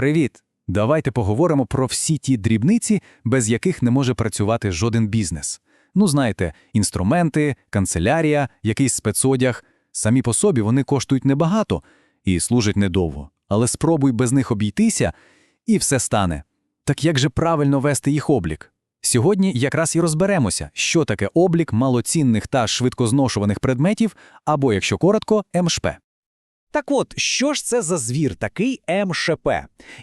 Привіт! Давайте поговоримо про всі ті дрібниці, без яких не може працювати жоден бізнес. Ну, знаєте, інструменти, канцелярія, якийсь спецодяг. Самі по собі вони коштують небагато і служать недовго. Але спробуй без них обійтися, і все стане. Так як же правильно вести їх облік? Сьогодні якраз і розберемося, що таке облік малоцінних та швидкозношуваних предметів, або, якщо коротко, МШП. Так от, що ж це за звір такий МШП?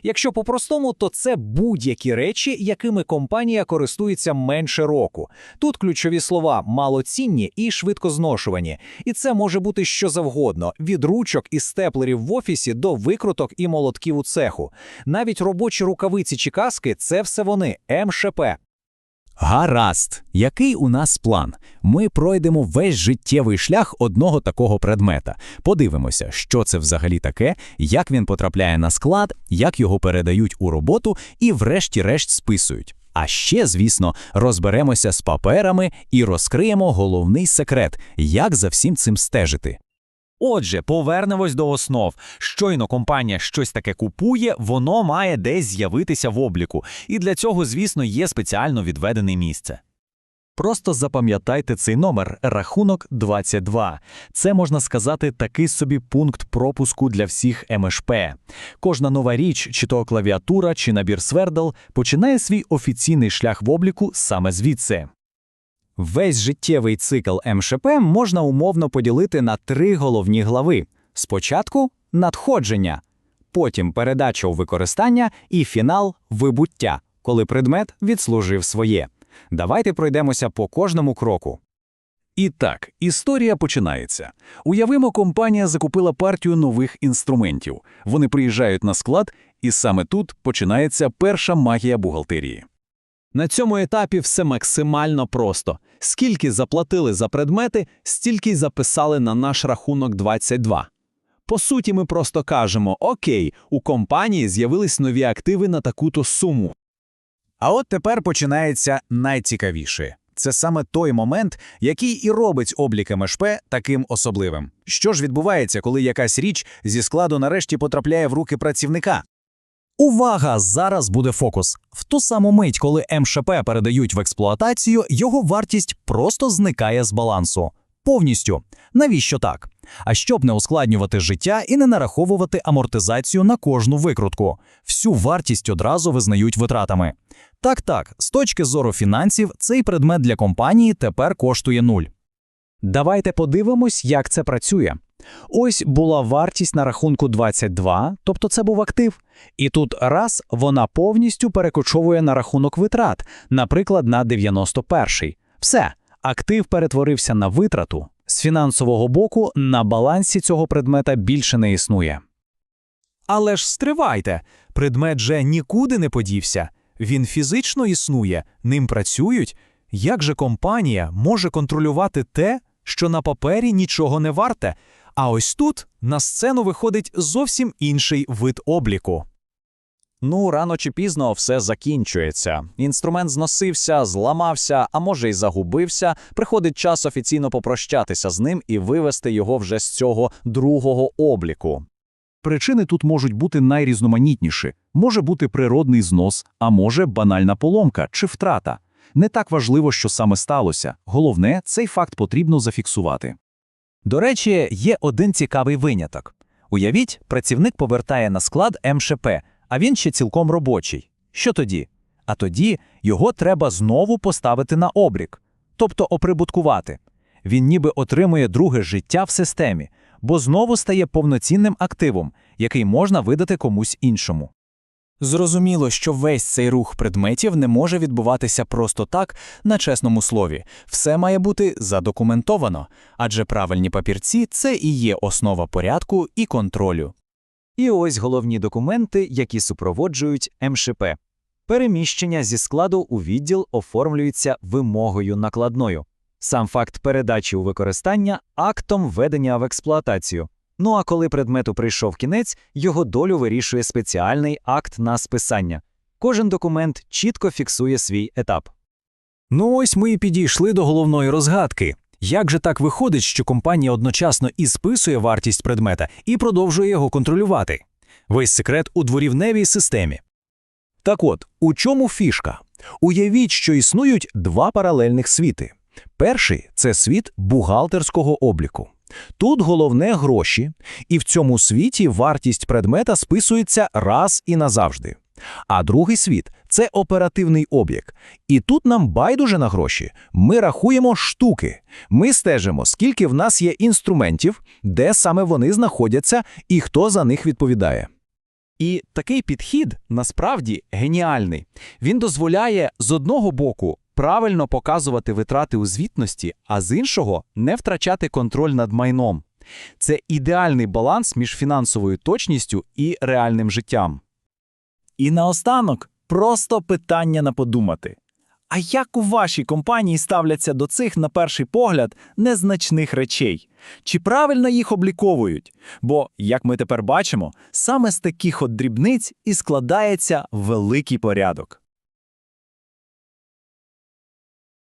Якщо по-простому, то це будь-які речі, якими компанія користується менше року. Тут ключові слова малоцінні і швидкозношувані. І це може бути що завгодно: від ручок і степлерів в офісі до викруток і молотків у цеху. Навіть робочі рукавиці чи каски це все вони МШП. Гаразд, який у нас план? Ми пройдемо весь життєвий шлях одного такого предмета. Подивимося, що це взагалі таке, як він потрапляє на склад, як його передають у роботу і, врешті-решт, списують. А ще, звісно, розберемося з паперами і розкриємо головний секрет, як за всім цим стежити. Отже, повернемось до основ. Щойно компанія щось таке купує, воно має десь з'явитися в обліку. І для цього, звісно, є спеціально відведене місце. Просто запам'ятайте цей номер рахунок 22. Це можна сказати такий собі пункт пропуску для всіх МШП. Кожна нова річ, чи то клавіатура, чи набір свердл, починає свій офіційний шлях в обліку саме звідси. Весь життєвий цикл МШП можна умовно поділити на три головні глави: спочатку надходження, потім передача у використання і фінал вибуття, коли предмет відслужив своє. Давайте пройдемося по кожному кроку. І так, історія починається. Уявимо, компанія закупила партію нових інструментів. Вони приїжджають на склад, і саме тут починається перша магія бухгалтерії. На цьому етапі все максимально просто. Скільки заплатили за предмети, стільки й записали на наш рахунок 22. По суті, ми просто кажемо: Окей, у компанії з'явились нові активи на таку-то суму. А от тепер починається найцікавіше. Це саме той момент, який і робить облік МШП таким особливим. Що ж відбувається, коли якась річ зі складу нарешті потрапляє в руки працівника? Увага! Зараз буде фокус. В ту саму мить, коли МШП передають в експлуатацію, його вартість просто зникає з балансу. Повністю. Навіщо так? А щоб не ускладнювати життя і не нараховувати амортизацію на кожну викрутку. Всю вартість одразу визнають витратами. Так, так, з точки зору фінансів, цей предмет для компанії тепер коштує нуль. Давайте подивимось, як це працює. Ось була вартість на рахунку 22, тобто це був актив. І тут раз вона повністю перекочовує на рахунок витрат, наприклад, на 91. Все, актив перетворився на витрату. З фінансового боку на балансі цього предмета більше не існує. Але ж стривайте, предмет же нікуди не подівся. Він фізично існує, ним працюють. Як же компанія може контролювати те, що на папері нічого не варте? А ось тут на сцену виходить зовсім інший вид обліку. Ну, рано чи пізно все закінчується. Інструмент зносився, зламався, а може й загубився. Приходить час офіційно попрощатися з ним і вивести його вже з цього другого обліку. Причини тут можуть бути найрізноманітніші. Може бути природний знос, а може банальна поломка чи втрата. Не так важливо, що саме сталося. Головне, цей факт потрібно зафіксувати. До речі, є один цікавий виняток. Уявіть, працівник повертає на склад МШП, а він ще цілком робочий. Що тоді? А тоді його треба знову поставити на облік, тобто оприбуткувати. Він ніби отримує друге життя в системі, бо знову стає повноцінним активом, який можна видати комусь іншому. Зрозуміло, що весь цей рух предметів не може відбуватися просто так, на чесному слові. Все має бути задокументовано, адже правильні папірці це і є основа порядку і контролю. І ось головні документи, які супроводжують МШП. Переміщення зі складу у відділ оформлюється вимогою накладною. Сам факт передачі у використання актом введення в експлуатацію. Ну а коли предмету прийшов кінець, його долю вирішує спеціальний акт на списання. Кожен документ чітко фіксує свій етап. Ну ось ми і підійшли до головної розгадки. Як же так виходить, що компанія одночасно і списує вартість предмета, і продовжує його контролювати? Весь секрет у дворівневій системі. Так от, у чому фішка? Уявіть, що існують два паралельних світи. Перший – це світ бухгалтерського обліку. Тут головне гроші, і в цьому світі вартість предмета списується раз і назавжди. А другий світ – це оперативний облік. І тут нам байдуже на гроші. Ми рахуємо штуки. Ми стежимо, скільки в нас є інструментів, де саме вони знаходяться і хто за них відповідає. І такий підхід насправді геніальний. Він дозволяє з одного боку правильно показувати витрати у звітності, а з іншого не втрачати контроль над майном. Це ідеальний баланс між фінансовою точністю і реальним життям. І наостанок просто питання на подумати. А як у вашій компанії ставляться до цих, на перший погляд, незначних речей? Чи правильно їх обліковують? Бо, як ми тепер бачимо, саме з таких от дрібниць і складається великий порядок.